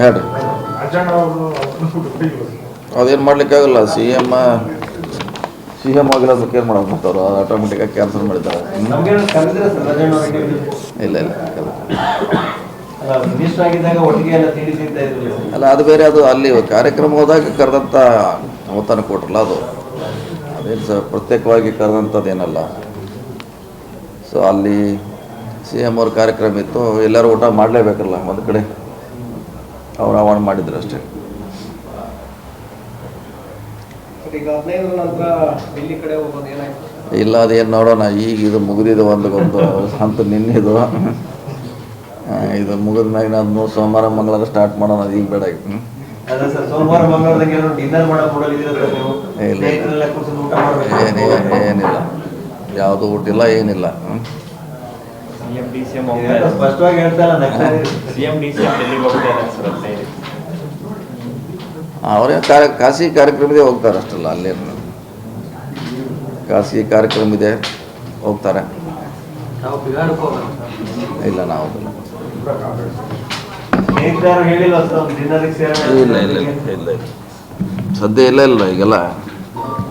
ಹೇಳ್ರಿ. ರಾಜಣ್ಣ ಅವರು ಅದೇನು ಮಾಡ್ಲಿಕ್ಕಾಗಲ್ಲ ಸಿ ಎಂ ಸಿ ಎಂ ಆಗಿರೋದಕ್ಕೆ ಏನು ಮಾಡೋದು ಅವರು ಆಟೋಮೆಟಿಕ್ಕಾಗಿ ಕ್ಯಾನ್ಸಲ್ ಮಾಡಿದ್ದಾರೆ. ಇಲ್ಲ ಇಲ್ಲ ಇಲ್ಲ. ಅಲ್ಲ ಮಿನಿಸ್ಟರ್ ಒಟ್ಟಿಗೆ ಎಲ್ಲ ತಿಂಡಿ ತಿಂತಾ ಇದ್ರು ಅಲ್ಲ ಅದು ಬೇರೆ ಅದು ಅಲ್ಲಿ ಕಾರ್ಯಕ್ರಮ ಹೋದಾಗ ಕರೆದಂಥ ಅವತಾನ ಕೊಟ್ರಲ್ಲ ಅದು. ಅದೇನು ಸ ಪ್ರತ್ಯೇಕವಾಗಿ ಕರೆದಂಥದ್ದೇನಲ್ಲ ಸೊ ಅಲ್ಲಿ ಸಿ ಎಂ ಅವ್ರ ಕಾರ್ಯಕ್ರಮ ಇತ್ತು ಎಲ್ಲರೂ ಊಟ ಮಾಡಲೇಬೇಕಲ್ಲ ಒಂದು ಕಡೆ. ಅವ್ರು ಆಹ್ವಾನ ಮಾಡಿದ್ರು ಅಷ್ಟೇ. ಇಲ್ಲ ಅದೇನು ನೋಡೋಣ ಈಗ ಇದು ಮುಗಿದಿದೆ ಒಂದು ಒಂದು ಹಂತ ನಿನ್ನಿದು. ಇದು ಮುಗಿದ ಮ್ಯಾಗ ನಾನು ಸೋಮವಾರ ಮಂಗಳವಾರ ಸ್ಟಾರ್ಟ್ ಮಾಡೋಣ ಅದು ಈಗ ಬೇಡ ಏನಿಲ್ಲ ಯಾವುದು ನೀವು? ಇಲ್ಲ. ಏನಿಲ್ಲ ಹ್ಞೂ ಊಟ ಏನಿಲ್ಲ ಯಾವುದು ಊಟಿಲ್ಲ ಏನಿಲ್ಲ ಹ್ಮ್. ಸಿಎಂ ಡಿ ಸಿ ಎಂ ಇದೆಲ್ಲ ಸ್ಪಷ್ಟವಾಗಿ ಹೇಳ್ತಾ ಇಲ್ಲ ನಗ್ತಾ ಇದ್ದೀರಿ. ಸಿಎಂ ಡಿ ಸಿ ಎಂ ಡೆಲ್ಲಿಗೆ ಹೋಗ್ತಾ ಇದ್ದಾರೆ ಸರ್ ಹದಿನೈದು ಅವರೇ ಕಾರ್ಯ ಖಾಸಗಿ ಕಾರ್ಯಕ್ರಮದೇ ಹೋಗ್ತಾರೆ ಅಷ್ಟಲ್ಲ ಅಲ್ಲೇ ಖಾಸಗಿ ಕಾರ್ಯಕ್ರಮ ಇದೆ ಹೋಗ್ತಾರೆ ಇಲ್ಲ ನಾವು ಇಲ್ಲ ಇಲ್ಲ ಇಲ್ಲ ಸದ್ಯ ಇಲ್ಲ ಇಲ್ಲ ಈಗೆಲ್ಲ.